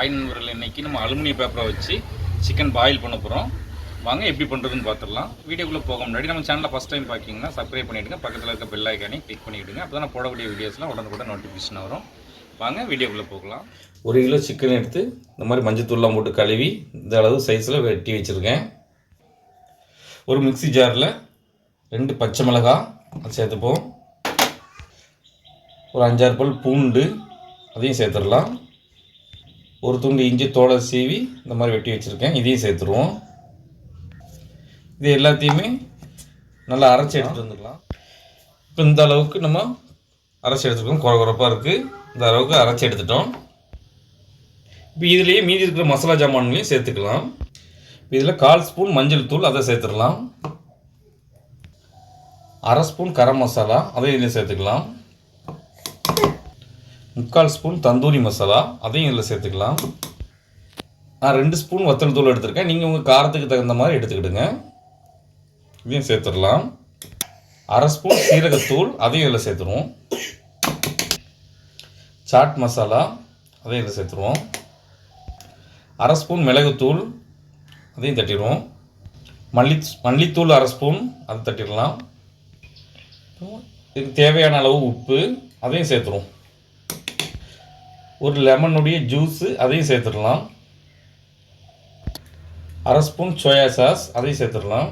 Hi நண்பர்கள் இன்றைக்கி நம்ம அலுமினிய பேப்பரை வச்சு சிக்கன் பாயில் பண்ண போகிறோம் வாங்க எப்படி பண்ணுறதுன்னு பார்த்துடலாம் வீடியோக்குள்ளே போக முன்னாடி நம்ம சேனலில் ஃபஸ்ட் டைம் பார்க்கிங்கன்னா சப்ஸ்கிரைப் பண்ணிவிடுங்க பக்கத்தில் இருக்க பெல் ஐக்கானே கிளிக் பண்ணிவிடுங்க அப்போ தான் போடக்கூடிய வீடியோஸ்லாம் உடனுக்குடன் நோட்டிஃபிகேஷன் வரும். வாங்க வீடியோக்குள்ளே போகலாம். ஒரு கிலோ சிக்கன் எடுத்து இந்த மாதிரி மஞ்சத்தூள்லாம் போட்டு கழுவி இந்த அளவு சைஸில் வெட்டி வச்சுருக்கேன். ஒரு மிக்ஸி ஜாரில் ரெண்டு பச்சை மிளகாய் அது சேர்த்துப்போம். ஒரு அஞ்சாறு பல் பூண்டு அதையும் சேர்த்துடலாம். ஒரு துண்டு இஞ்சி தோலை சீவி இந்த மாதிரி வெட்டி வச்சுருக்கேன். இதையும் சேர்த்துருவோம். இது எல்லாத்தையுமே நல்லா அரைச்சி எடுத்துகிட்டு வந்துக்கலாம் இப்போ இந்த அளவுக்கு நம்ம அரைச்சி எடுத்துருக்கோம். குறை குறைப்பாக இருக்குது இந்த அளவுக்கு அரைச்சி எடுத்துட்டோம். இப்போ இதுலேயே மீதி இருக்கிற மசாலா ஜாமான்களையும் சேர்த்துக்கலாம். இதில் கால் ஸ்பூன் மஞ்சள் தூள் அதை சேர்த்துடலாம். அரை ஸ்பூன் கரம் மசாலா அதையும் இதில் சேர்த்துக்கலாம். முக்கால் ஸ்பூன் தந்தூரி மசாலா அதையும் இதில் சேர்த்துக்கலாம். நான் ரெண்டு ஸ்பூன் வத்தல் தூள் எடுத்திருக்கேன். நீங்கள் உங்கள் காரத்துக்கு தகுந்த மாதிரி எடுத்துக்கிடுங்க. இதையும் சேர்த்துடலாம். அரை ஸ்பூன் சீரகத்தூள் அதையும் இதில் சேர்த்துருவோம். சாட் மசாலா அதையும் இதில் சேர்த்துருவோம். அரை ஸ்பூன் மிளகுத்தூள் அதையும் தட்டிடுவோம். மல்லி மல்லித்தூள் அரை ஸ்பூன் அதை தட்டிடலாம். இதுக்கு தேவையான அளவு உப்பு அதையும் சேர்த்துருவோம். ஒரு லெமனுடைய ஜூஸு அதையும் சேர்த்துடலாம். அரை ஸ்பூன் சோயா சாஸ் அதையும் சேர்த்துடலாம்.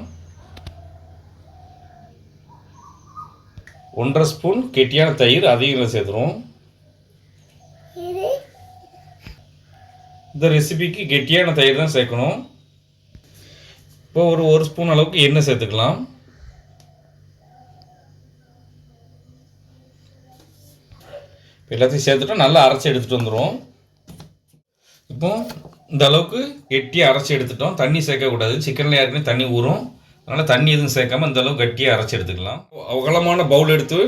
ஒன்றரை ஸ்பூன் கெட்டியான தயிர் அதையும் சேர்த்துருவோம் இந்த ரெசிபிக்கு கெட்டியான தயிர் தான் சேர்க்கணும். இப்போ ஒரு ஒரு ஸ்பூன் அளவுக்கு எண்ணெய் சேர்த்துக்கலாம். எல்லாத்தையும் சேர்த்துட்டோம் நல்லா அரைச்சி எடுத்துகிட்டு வந்துடுவோம் இப்போ இந்த அளவுக்கு கெட்டியாக அரைச்சி எடுத்துட்டோம். தண்ணி சேர்க்கக்கூடாது. சிக்கனில் ஏற்கனவே தண்ணி ஊறும். அதனால் தண்ணி எதுவும் சேர்க்காம இந்த அளவுக்கு கட்டியாக அரைச்சி எடுத்துக்கலாம். அகலமான பவுல் எடுத்து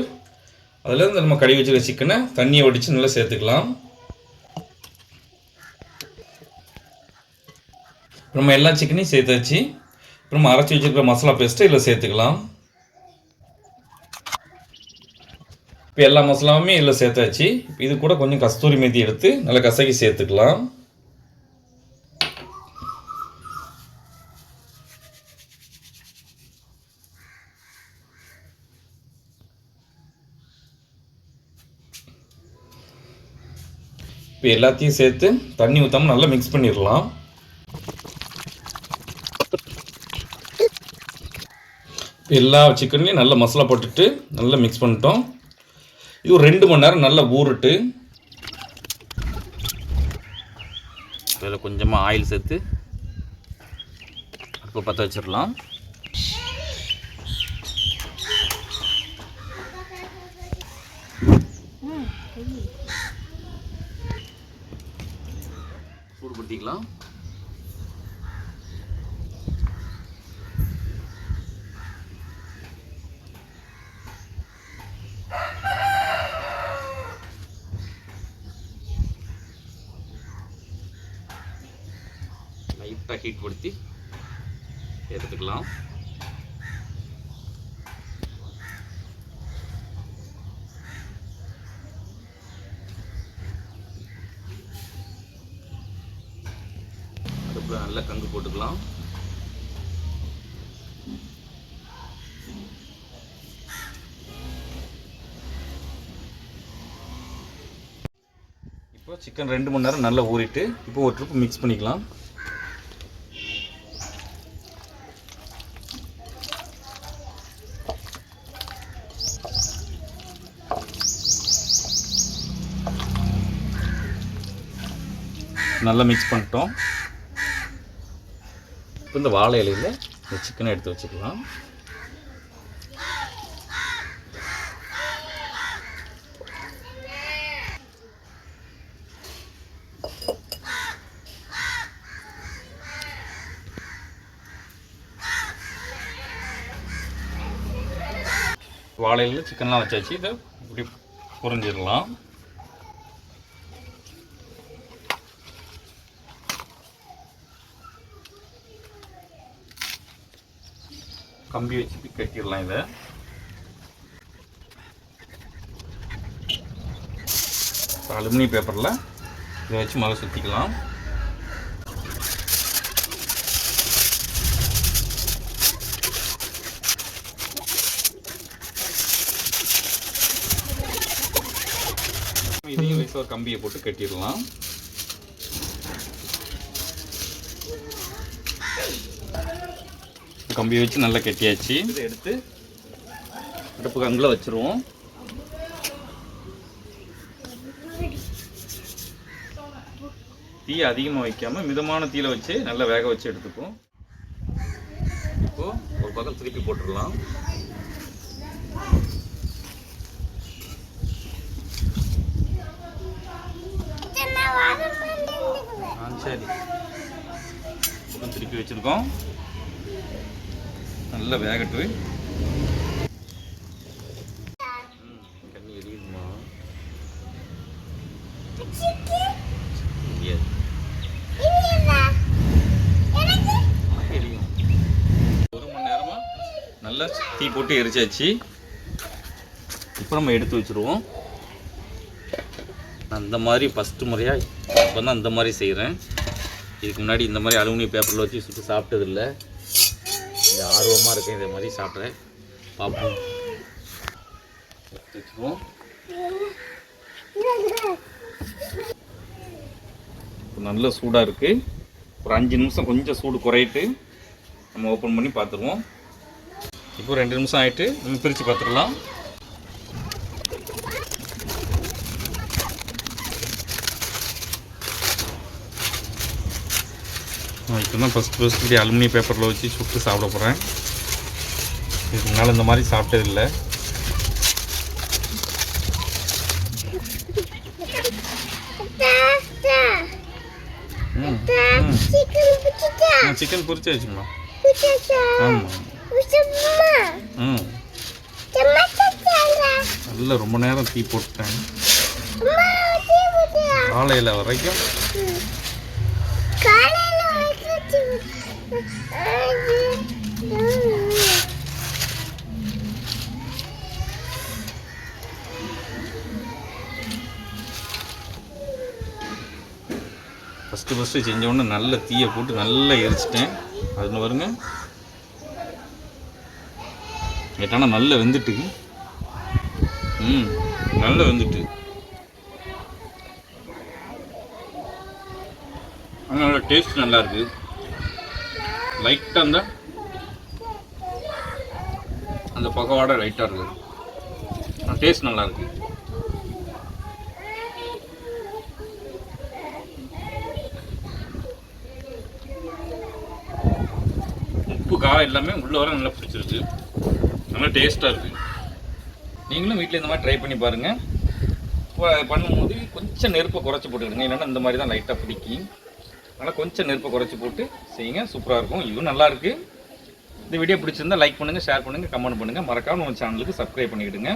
அதில் இந்த நம்ம கழுவி வச்சுருக்க சிக்கனை தண்ணியை வடித்து நல்லா சேர்த்துக்கலாம். நம்ம எல்லா சிக்கனையும் சேர்த்தாச்சு. இப்போ நம்ம அரைச்சி வச்சுருக்கிற மசாலா பேஸ்ட்டு இதில் சேர்த்துக்கலாம். இப்போ எல்லா மசாலாவுமே இதில் சேர்த்தாச்சு. இப்போ இது கூட கொஞ்சம் கஸ்தூரி மேத்தி எடுத்து நல்லா கசக்கி சேர்த்துக்கலாம். இப்போ எல்லாத்தையும் சேர்த்து தண்ணி ஊற்றாம நல்லா மிக்ஸ் பண்ணிடலாம். இப்போ எல்லா சிக்கன்லேயும் நல்லா மசாலா போட்டுட்டு நல்லா மிக்ஸ் பண்ணிட்டோம். இது ஒரு ரெண்டு மணி நேரம் நல்லா ஊறுட்டு இதில் கொஞ்சமாக ஆயில் சேர்த்து அப்போ பற்ற வச்சிடலாம். சூடுபடுத்திக்கலாம் லைட்டாக ஹீட் படுத்தி எடுத்துக்கலாம். அடுப்பில் நல்லா கங்கு போட்டுக்கலாம். இப்போ சிக்கன் ரெண்டு மணி நேரம் நல்லா ஊறிட்டு இப்போ ஒரு ட்ரிப் மிக்ஸ் பண்ணிக்கலாம். நல்லா மிக்ஸ் பண்ணிட்டோம். இப்போ இந்த வாழை இலையில் இந்த சிக்கனை எடுத்து வச்சுக்கலாம். வாழையில் சிக்கன்லாம் வச்சாச்சு. இதை இப்படி புரிஞ்சிடலாம். கம்பி வச்சுட்டு கட்டிடலாம் இதை. அலுமினி பேப்பரில் இதை வச்சு மழை சுற்றிக்கலாம் இதையும் வயசில் ஒரு கம்பியை போட்டு கட்டிடலாம். கம்பி வச்சு நல்லா கட்டியாச்சு. இதை எடுத்து அடுப்பு கங்கில் வச்சுருவோம். தீ அதிகமாக வைக்காமல் மிதமான தீயில் வச்சு நல்லா வேக வச்சு எடுத்துப்போம் இப்போ ஒரு பக்கம் திருப்பி போட்டுடலாம். ஆ சரி. திருப்பி வச்சிருக்கோம். நல்லா வேகட்டு. ம், எரியுதுமா ஒரு மணி நேரமா நல்லா தீ போட்டு எரிச்சாச்சு. இப்போ நம்ம எடுத்து வச்சுருவோம். நான் மாதிரி ஃபஸ்ட்டு முறையாக இப்போ தான் அந்த மாதிரி செய்கிறேன் இதுக்கு முன்னாடி இந்த மாதிரி அலுமினியம் பேப்பரில் வச்சு சுட்டு சாப்பிட்டதில்ல. இந்த ஆர்வமாக இருக்கேன் இதே மாதிரி சாப்பிட்றேன். பார்ப்போம். நல்ல சூடாக இருக்குது ஒரு அஞ்சு நிமிஷம் கொஞ்சம் சூடு குறையிட்டு நம்ம ஓப்பன் பண்ணி பார்த்துருவோம். இப்போ ரெண்டு நிமிஷம் ஆயிட்டு நம்ம பிரித்து பார்த்துடலாம். இப்போ தான் ஃபஸ்ட் ஃபஸ்ட் இப்படி அலுமினிய பேப்பரில் வச்சு சுட்டு சாப்பிட போகிறேன் இதுக்கு முன்னால் இந்த மாதிரி சாப்பிட்டதில்லை ம் சிக்கன் பொரிச்சு வச்சுங்களா ஆமாம் ம். நல்லா ரொம்ப நேரம் தீ போட்டுட்டேன். காலையில் வரைக்கும். ஃபஸ்ட்டு ஃபஸ்ட்டு செஞ்ச உடனே நல்ல தீயை போட்டு நல்லா எரிச்சிட்டேன். அதில் பாருங்க கேட்டானா நல்லா வெந்துட்டு. ம் நல்லா வெந்துட்டு. அதனால் டேஸ்ட் நல்லாயிருக்கு லைட்டாக அந்த அந்த பகவாடை லைட்டாக இருக்குது டேஸ்ட் நல்லா இருக்கு. உப்பு காரம் எல்லாமே உள்ள வர நல்லா பிடிச்சிருக்கு. நல்லா டேஸ்ட்டாக இருக்குது நீங்களும் வீட்டில் இந்த மாதிரி ட்ரை பண்ணி பாருங்கள் பண்ணும்போது கொஞ்சம் நெருப்பை குறைச்சி போட்டுக்கிடுங்க. இல்லைன்னா இந்த மாதிரி தான் லைட்டாக பிடிக்கும். அதனால் கொஞ்சம் நெருப்பை குறைச்சி போட்டு செய்யுங்க. சூப்பராக இருக்கும். இதுவும் நல்லாயிருக்கு இந்த வீடியோ பிடிச்சிருந்தா லைக் பண்ணுங்கள் ஷேர் பண்ணுங்கள் கமெண்ட் பண்ணுங்கள் மறக்காமல் நம்ம சேனலுக்கு சப்ஸ்கிரைப் பண்ணிக்கிடுங்க.